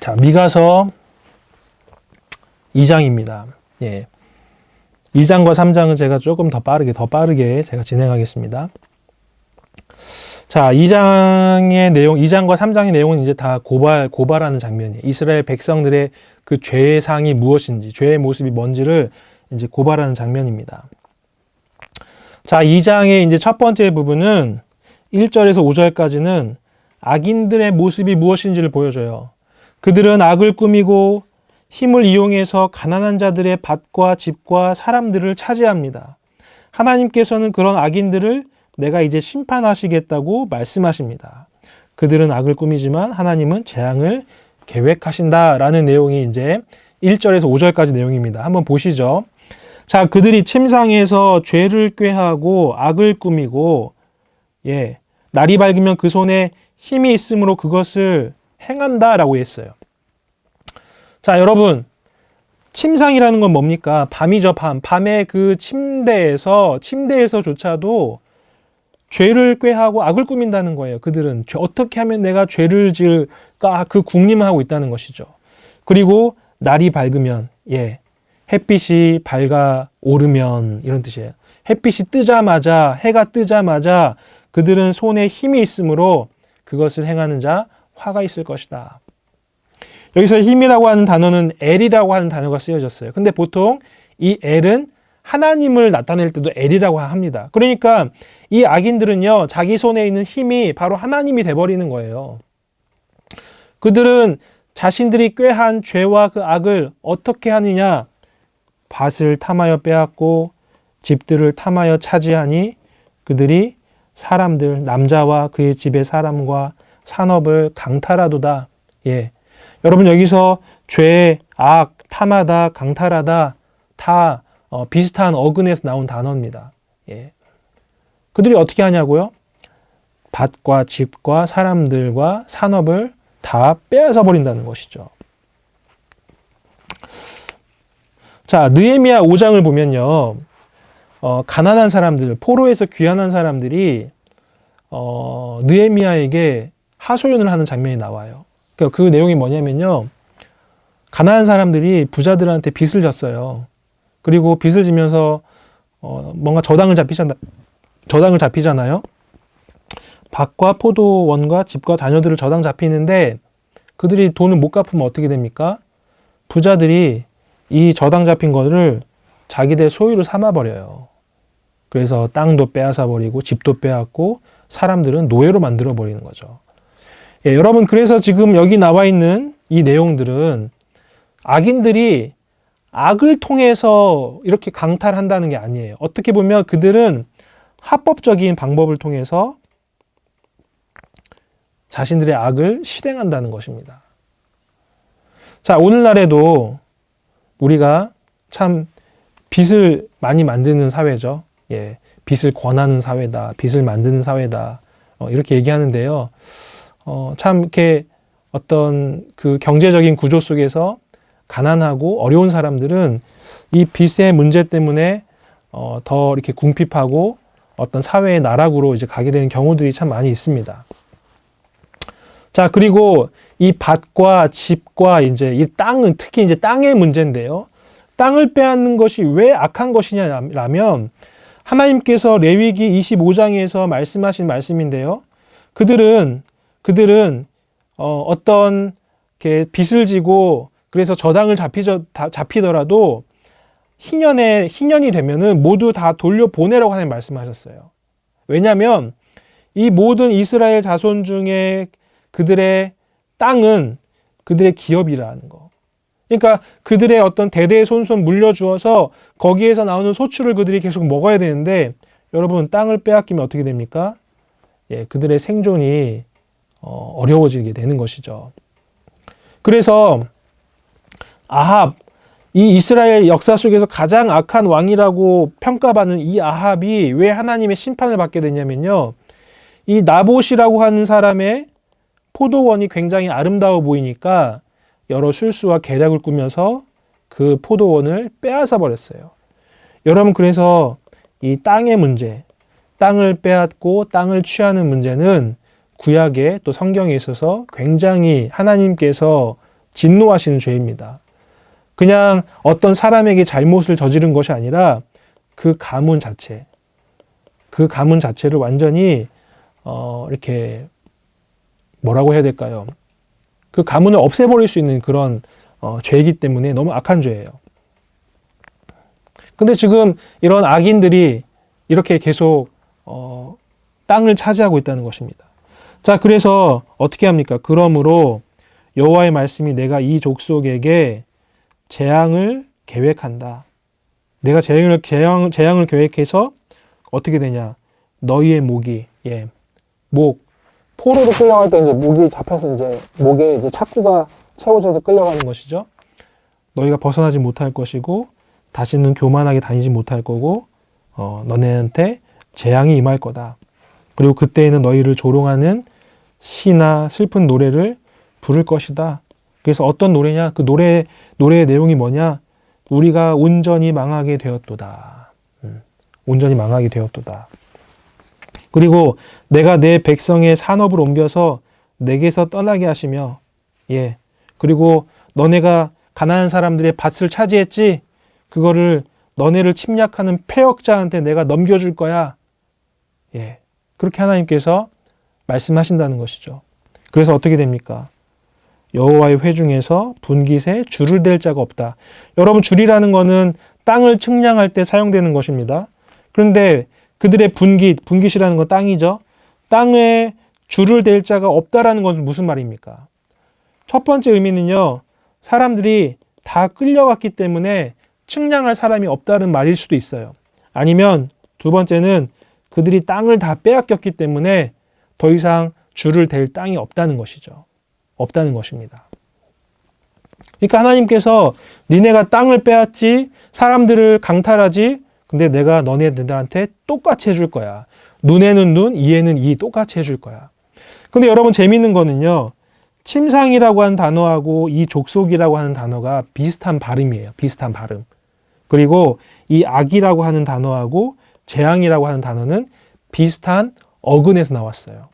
자, 미가서 2장입니다. 예. 2장과 3장은 제가 조금 더 빠르게, 더 빠르게 제가 진행하겠습니다. 자, 2장의 내용, 2장과 3장의 내용은 이제 다 고발, 고발하는 장면이에요. 이스라엘 백성들의 그 죄의 상이 무엇인지, 죄의 모습이 뭔지를 이제 고발하는 장면입니다. 자, 2장의 이제 첫 번째 부분은 1절에서 5절까지는 악인들의 모습이 무엇인지를 보여줘요. 그들은 악을 꾸미고 힘을 이용해서 가난한 자들의 밭과 집과 사람들을 차지합니다. 하나님께서는 그런 악인들을 내가 이제 심판하시겠다고 말씀하십니다. 그들은 악을 꾸미지만 하나님은 재앙을 계획하신다라는 내용이 이제 1절에서 5절까지 내용입니다. 한번 보시죠. 자, 그들이 침상에서 죄를 꾀하고 악을 꾸미고 예. 날이 밝으면 그 손에 힘이 있으므로 그것을 행한다 라고 했어요. 자, 여러분. 침상이라는 건 뭡니까? 밤이죠, 밤. 밤에 그 침대에서, 침대에서조차도 죄를 꾀하고 악을 꾸민다는 거예요. 그들은 어떻게 하면 내가 죄를 지을까 그 궁림하고 있다는 것이죠. 그리고 날이 밝으면, 예. 햇빛이 밝아 오르면 이런 뜻이에요. 햇빛이 뜨자마자, 해가 뜨자마자 그들은 손에 힘이 있으므로 그것을 행하는 자 화가 있을 것이다. 여기서 힘이라고 하는 단어는 엘이라고 하는 단어가 쓰여졌어요. 근데 보통 이 엘은 하나님을 나타낼 때도 엘이라고 합니다. 그러니까 이 악인들은요, 자기 손에 있는 힘이 바로 하나님이 돼버리는 거예요. 그들은 자신들이 꾀한 죄와 그 악을 어떻게 하느냐? 밭을 탐하여 빼앗고 집들을 탐하여 차지하니 그들이 사람들, 남자와 그의 집의 사람과 산업을 강탈하도다. 예. 여러분 여기서 죄, 악, 탐하다, 강탈하다 다 어, 비슷한 어근에서 나온 단어입니다. 예. 그들이 어떻게 하냐고요? 밭과 집과 사람들과 산업을 다 빼앗아 버린다는 것이죠. 자, 느헤미야 5장을 보면요. 어, 가난한 사람들, 포로에서 귀환한 사람들이 어, 느헤미야에게 하소연을 하는 장면이 나와요. 그러니까 그 내용이 뭐냐면요. 가난한 사람들이 부자들한테 빚을 졌어요. 그리고 빚을 지면서 어, 뭔가 저당을 잡히잖아, 저당을 잡히잖아요. 밭과 포도원과 집과 자녀들을 저당 잡히는데 그들이 돈을 못 갚으면 어떻게 됩니까? 부자들이 이 저당 잡힌 거를 자기들 소유로 삼아버려요. 그래서 땅도 빼앗아 버리고 집도 빼앗고 사람들은 노예로 만들어 버리는 거죠. 예, 여러분 그래서 지금 여기 나와 있는 이 내용들은 악인들이 악을 통해서 이렇게 강탈한다는 게 아니에요. 어떻게 보면 그들은 합법적인 방법을 통해서 자신들의 악을 실행한다는 것입니다. 자, 오늘날에도 우리가 참 빚을 많이 만드는 사회죠. 예, 빚을 권하는 사회다, 빚을 만드는 사회다, 어, 이렇게 얘기하는데요. 어, 참 이렇게 어떤 그 경제적인 구조 속에서 가난하고 어려운 사람들은 이 빚의 문제 때문에 어, 더 이렇게 궁핍하고 어떤 사회의 나락으로 이제 가게 되는 경우들이 참 많이 있습니다. 자, 그리고 이 밭과 집과 이제 이 땅은 특히 이제 땅의 문제인데요. 땅을 빼앗는 것이 왜 악한 것이냐라면 하나님께서 레위기 25장에서 말씀하신 말씀인데요. 그들은 그들은 어, 어떤 게 빚을 지고 그래서 저당을 잡히저, 잡히더라도 희년에 희년이 되면은 모두 다 돌려 보내라고 하는 말씀하셨어요. 왜냐하면 이 모든 이스라엘 자손 중에 그들의 땅은 그들의 기업이라는 거. 그러니까 그들의 어떤 대대 손손 물려주어서 거기에서 나오는 소출을 그들이 계속 먹어야 되는데 여러분 땅을 빼앗기면 어떻게 됩니까? 예, 그들의 생존이 어, 어려워지게 되는 것이죠. 그래서 아합 이 이스라엘 역사 속에서 가장 악한 왕이라고 평가받는 이 아합이 왜 하나님의 심판을 받게 됐냐면요. 이 나봇이라고 하는 사람의 포도원이 굉장히 아름다워 보이니까 여러 술수와 계략을 꾸며서 그 포도원을 빼앗아 버렸어요. 여러분 그래서 이 땅의 문제, 땅을 빼앗고 땅을 취하는 문제는 구약에 또 성경에 있어서 굉장히 하나님께서 진노하시는 죄입니다. 그냥 어떤 사람에게 잘못을 저지른 것이 아니라 그 가문 자체, 그 가문 자체를 완전히 어, 이렇게 뭐라고 해야 될까요? 그 가문을 없애버릴 수 있는 그런 어, 죄이기 때문에 너무 악한 죄예요. 근데 지금 이런 악인들이 이렇게 계속 어, 땅을 차지하고 있다는 것입니다. 자, 그래서 어떻게 합니까? 그러므로 여호와의 말씀이 내가 이 족속에게 재앙을 계획한다. 내가 재앙을 재앙 재앙을 계획해서 어떻게 되냐? 너희의 목이 예. 목 포로로 끌려갈 때 이제 목이 잡혀서 이제 목에 이제 착구가 채워져서 끌려가는 것이죠. 너희가 벗어나지 못할 것이고 다시는 교만하게 다니지 못할 거고 어, 너네한테 재앙이 임할 거다. 그리고 그때에는 너희를 조롱하는 시나 슬픈 노래를 부를 것이다. 그래서 어떤 노래냐? 그 노래 노래의 내용이 뭐냐? 우리가 온전히 망하게 되었도다. 음, 온전히 망하게 되었도다. 그리고 내가 내 백성의 산업을 옮겨서 내게서 떠나게 하시며 예. 그리고 너네가 가난한 사람들의 밭을 차지했지? 그거를 너네를 침략하는 폐역자한테 내가 넘겨줄 거야. 예. 그렇게 하나님께서 말씀하신다는 것이죠. 그래서 어떻게 됩니까? 여호와의 회중에서 분깃에 줄을 댈 자가 없다. 여러분 줄이라는 것은 땅을 측량할 때 사용되는 것입니다. 그런데 그들의 분깃, 분깃이라는 건 땅이죠. 땅에 줄을 댈 자가 없다라는 것은 무슨 말입니까? 첫 번째 의미는요. 사람들이 다 끌려갔기 때문에 측량할 사람이 없다는 말일 수도 있어요. 아니면 두 번째는 그들이 땅을 다 빼앗겼기 때문에 더 이상 줄을 댈 땅이 없다는 것이죠. 없다는 것입니다. 그러니까 하나님께서 니네가 땅을 빼앗지 사람들을 강탈하지 근데 내가 너네들한테 똑같이 해줄 거야. 눈에는 눈, 이에는 이 똑같이 해줄 거야. 근데 여러분 재밌는 거는요. 침상이라고 하는 단어하고 이 족속이라고 하는 단어가 비슷한 발음이에요. 비슷한 발음. 그리고 이 악이라고 하는 단어하고 재앙이라고 하는 단어는 비슷한 어근에서 나왔어요.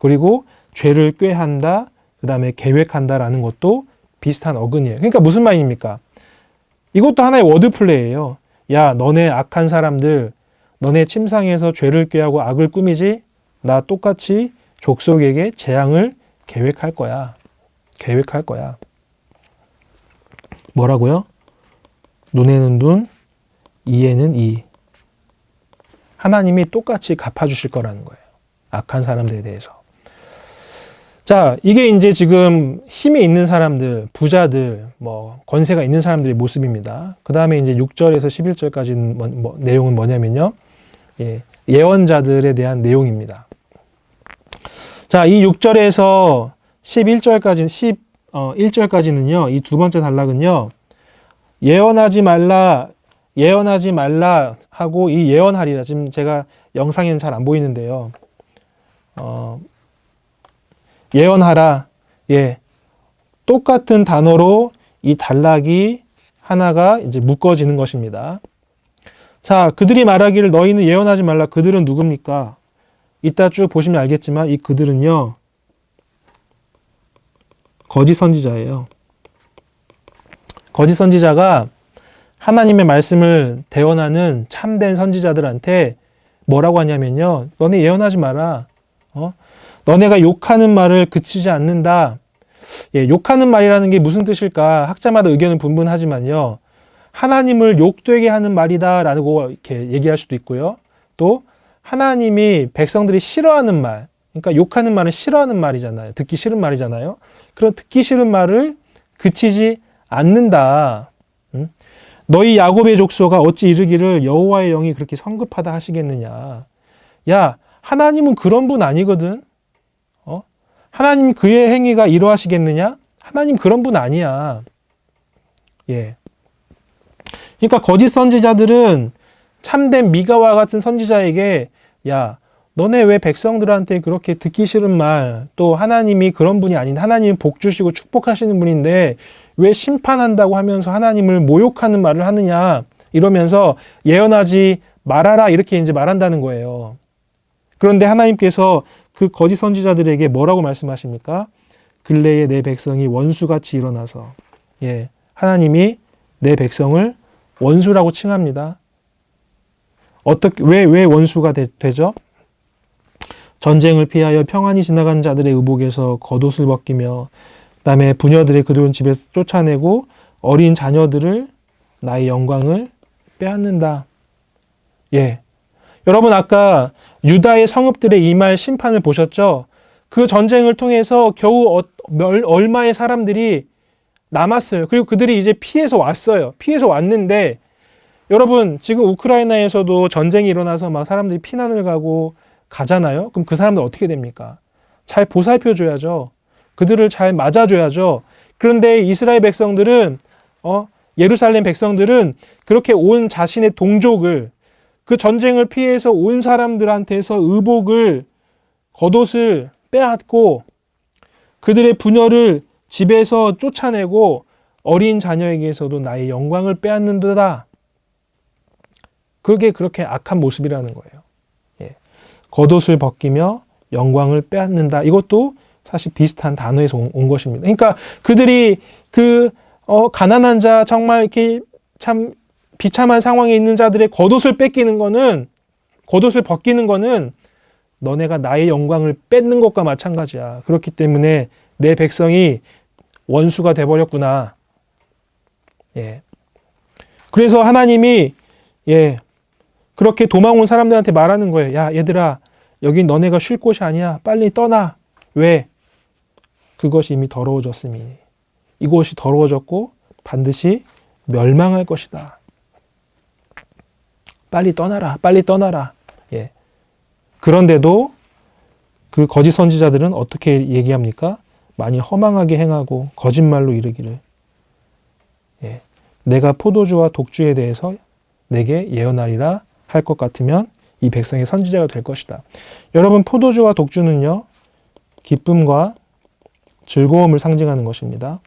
그리고 죄를 꾀한다, 그 다음에 계획한다라는 것도 비슷한 어근이에요. 그러니까 무슨 말입니까? 이것도 하나의 워드 플레이예요. 야, 너네 악한 사람들, 너네 침상에서 죄를 꾀하고 악을 꾸미지? 나 똑같이 족속에게 재앙을 계획할 거야. 계획할 거야. 뭐라고요? 눈에는 눈, 이에는 이. 하나님이 똑같이 갚아주실 거라는 거예요. 악한 사람들에 대해서. 자, 이게 이제 지금 힘이 있는 사람들, 부자들, 뭐, 권세가 있는 사람들의 모습입니다. 그 다음에 이제 6절에서 11절까지 뭐, 뭐, 내용은 뭐냐면요. 예, 예언자들에 대한 내용입니다. 자, 이 6절에서 11절까지, 11절까지는요, 이 두 번째 단락은요, 예언하지 말라, 예언하지 말라 하고 이 예언하리라. 지금 제가 영상에는 잘 안 보이는데요. 어, 예언하라. 예. 똑같은 단어로 이 단락이 하나가 이제 묶어지는 것입니다. 자, 그들이 말하기를 너희는 예언하지 말라. 그들은 누굽니까? 이따 쭉 보시면 알겠지만 이 그들은요. 거짓 선지자예요. 거짓 선지자가 하나님의 말씀을 대언하는 참된 선지자들한테 뭐라고 하냐면요. 너네 예언하지 마라. 어? 너네가 욕하는 말을 그치지 않는다. 예, 욕하는 말이라는 게 무슨 뜻일까? 학자마다 의견은 분분하지만요. 하나님을 욕되게 하는 말이다 라고 이렇게 얘기할 수도 있고요. 또 하나님이 백성들이 싫어하는 말, 그러니까 욕하는 말은 싫어하는 말이잖아요. 듣기 싫은 말이잖아요. 그런 듣기 싫은 말을 그치지 않는다. 응? 너희 야곱의 족소가 어찌 이르기를 여호와의 영이 그렇게 성급하다 하시겠느냐? 야, 하나님은 그런 분 아니거든. 어? 하나님 그의 행위가 이러하시겠느냐? 하나님 그런 분 아니야. 예. 그러니까 거짓 선지자들은 참된 미가와 같은 선지자에게 야, 너네 왜 백성들한테 그렇게 듣기 싫은 말, 또 하나님이 그런 분이 아닌데 하나님 복 주시고 축복하시는 분인데 왜 심판한다고 하면서 하나님을 모욕하는 말을 하느냐 이러면서 예언하지 말아라 이렇게 이제 말한다는 거예요. 그런데 하나님께서 그 거짓 선지자들에게 뭐라고 말씀하십니까? 근래에 내 백성이 원수같이 일어나서 예, 하나님이 내 백성을 원수라고 칭합니다. 어떻게 왜 왜 원수가 되, 되죠? 전쟁을 피하여 평안히 지나간 자들의 의복에서 겉옷을 벗기며 그다음에 부녀들의 그들은 집에서 쫓아내고 어린 자녀들을 나의 영광을 빼앗는다. 예. 여러분 아까 유다의 성읍들의 이말 심판을 보셨죠? 그 전쟁을 통해서 겨우 어, 멸- 얼마의 사람들이 남았어요. 그리고 그들이 이제 피해서 왔어요. 피해서 왔는데 여러분 지금 우크라이나에서도 전쟁이 일어나서 막 사람들이 피난을 가고 가잖아요. 그럼 그 사람들 어떻게 됩니까? 잘 보살펴 줘야죠. 그들을 잘 맞아 줘야죠. 그런데 이스라엘 백성들은 어 예루살렘 백성들은 그렇게 온 자신의 동족을 그 전쟁을 피해서 온 사람들한테서 의복을 겉옷을 빼앗고 그들의 부녀를 집에서 쫓아내고 어린 자녀에게서도 나의 영광을 빼앗는도다. 그게 그렇게 악한 모습이라는 거예요. 예. 겉옷을 벗기며 영광을 빼앗는다. 이것도 사실 비슷한 단어에서 온, 온 것입니다. 그러니까 그들이 그 어, 가난한 자 정말 이렇게 참 비참한 상황에 있는 자들의 겉옷을 뺏기는 거는 겉옷을 벗기는 거는 너네가 나의 영광을 뺏는 것과 마찬가지야. 그렇기 때문에 내 백성이 원수가 돼 버렸구나. 예. 그래서 하나님이 예. 그렇게 도망 온 사람들한테 말하는 거예요. 야, 얘들아. 여긴 너네가 쉴 곳이 아니야. 빨리 떠나. 왜? 그것이 이미 더러워졌으니. 이곳이 더러워졌고 반드시 멸망할 것이다. 빨리 떠나라. 빨리 떠나라. 예. 그런데도 그 거짓 선지자들은 어떻게 얘기합니까? 많이 허망하게 행하고 거짓말로 이르기를 예. 내가 포도주와 독주에 대해서 내게 예언하리라 할 것 같으면 이 백성의 선지자가 될 것이다. 여러분 포도주와 독주는요. 기쁨과 즐거움을 상징하는 것입니다.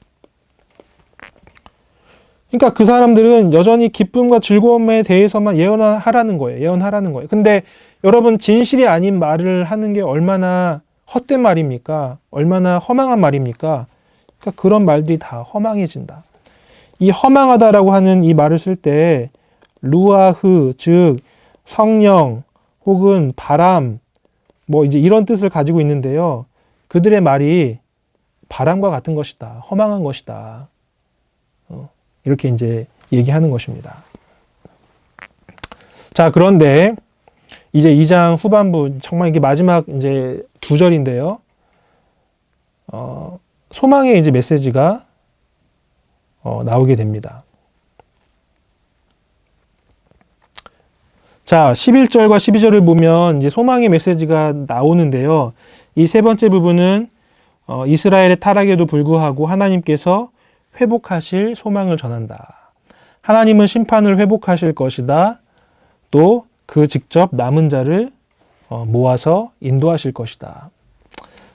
그러니까 그 사람들은 여전히 기쁨과 즐거움에 대해서만 예언하라는 거예요. 예언하라는 거예요. 근데 여러분 진실이 아닌 말을 하는 게 얼마나 헛된 말입니까? 얼마나 허망한 말입니까? 그러니까 그런 말들이 다 허망해진다. 이 허망하다라고 하는 이 말을 쓸 때 루아흐 즉 성령 혹은 바람 뭐 이제 이런 뜻을 가지고 있는데요. 그들의 말이 바람과 같은 것이다. 허망한 것이다. 어, 이렇게 이제 얘기하는 것입니다. 자, 그런데 이제 2장 후반부 정말 이게 마지막 이제 두 절인데요. 어, 소망의 이제 메시지가 어, 나오게 됩니다. 자, 11절과 12절을 보면 이제 소망의 메시지가 나오는데요. 이 세 번째 부분은 어, 이스라엘의 타락에도 불구하고 하나님께서 회복하실 소망을 전한다. 하나님은 심판을 회복하실 것이다. 또 그 직접 남은 자를 어, 모아서 인도하실 것이다.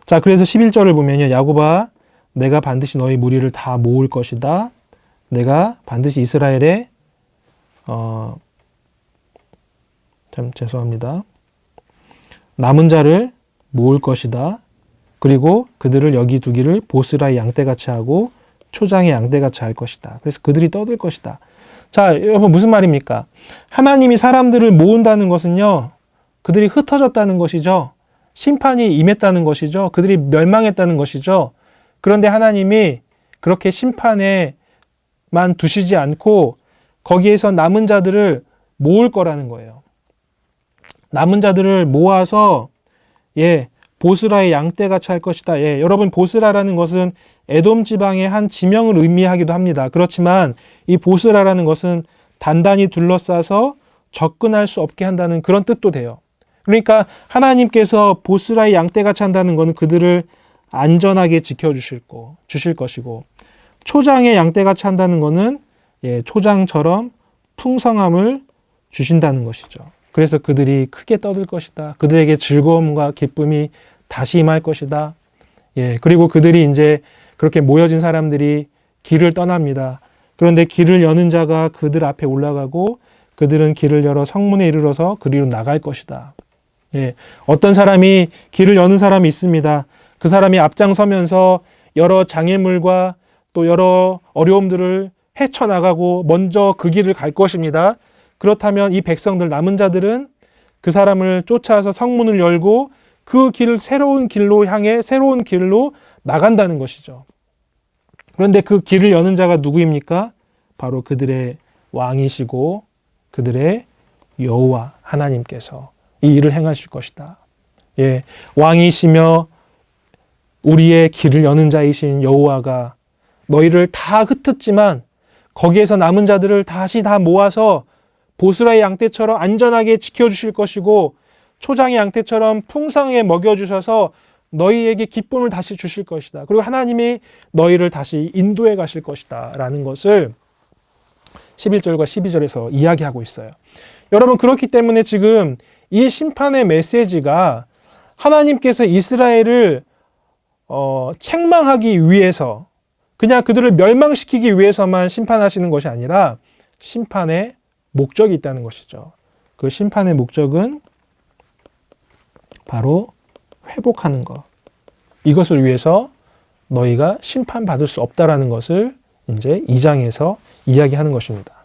자, 그래서 11절을 보면요. 야고바 내가 반드시 너희 무리를 다 모을 것이다. 내가 반드시 이스라엘의 어, 참 죄송합니다. 남은 자를 모을 것이다. 그리고 그들을 여기 두기를 보스라의 양떼같이 하고 초장의 양떼같이 할 것이다. 그래서 그들이 떠들 것이다. 자, 여러분 무슨 말입니까? 하나님이 사람들을 모은다는 것은요. 그들이 흩어졌다는 것이죠. 심판이 임했다는 것이죠. 그들이 멸망했다는 것이죠. 그런데 하나님이 그렇게 심판에만 두시지 않고 거기에서 남은 자들을 모을 거라는 거예요. 남은 자들을 모아서 예, 보스라의 양떼같이 할 것이다. 예, 여러분 보스라라는 것은 에돔 지방의 한 지명을 의미하기도 합니다. 그렇지만 이 보스라라는 것은 단단히 둘러싸서 접근할 수 없게 한다는 그런 뜻도 돼요. 그러니까 하나님께서 보스라의 양떼같이 한다는 것은 그들을 안전하게 지켜주실 거, 주실 것이고 초장의 양떼같이 한다는 것은 예, 초장처럼 풍성함을 주신다는 것이죠. 그래서 그들이 크게 떠들 것이다. 그들에게 즐거움과 기쁨이 다시 임할 것이다. 예, 그리고 그들이 이제 그렇게 모여진 사람들이 길을 떠납니다. 그런데 길을 여는 자가 그들 앞에 올라가고 그들은 길을 열어 성문에 이르러서 그리로 나갈 것이다. 예, 어떤 사람이 길을 여는 사람이 있습니다. 그 사람이 앞장서면서 여러 장애물과 또 여러 어려움들을 헤쳐나가고 먼저 그 길을 갈 것입니다. 그렇다면 이 백성들 남은 자들은 그 사람을 쫓아서 성문을 열고 그 길을 새로운 길로 향해 새로운 길로 나간다는 것이죠. 그런데 그 길을 여는 자가 누구입니까? 바로 그들의 왕이시고 그들의 여호와 하나님께서 이 일을 행하실 것이다. 예, 왕이시며 우리의 길을 여는 자이신 여호와가 너희를 다 흩었지만 거기에서 남은 자들을 다시 다 모아서 보스라의 양떼처럼 안전하게 지켜주실 것이고 초장의 양떼처럼 풍성하게 먹여주셔서 너희에게 기쁨을 다시 주실 것이다. 그리고 하나님이 너희를 다시 인도해 가실 것이다. 라는 것을 11절과 12절에서 이야기하고 있어요. 여러분, 그렇기 때문에 지금 이 심판의 메시지가 하나님께서 이스라엘을 어, 책망하기 위해서 그냥 그들을 멸망시키기 위해서만 심판하시는 것이 아니라 심판의 목적이 있다는 것이죠. 그 심판의 목적은 바로 회복하는 것. 이것을 위해서 너희가 심판받을 수 없다라는 것을 이제 2장에서 이야기하는 것입니다.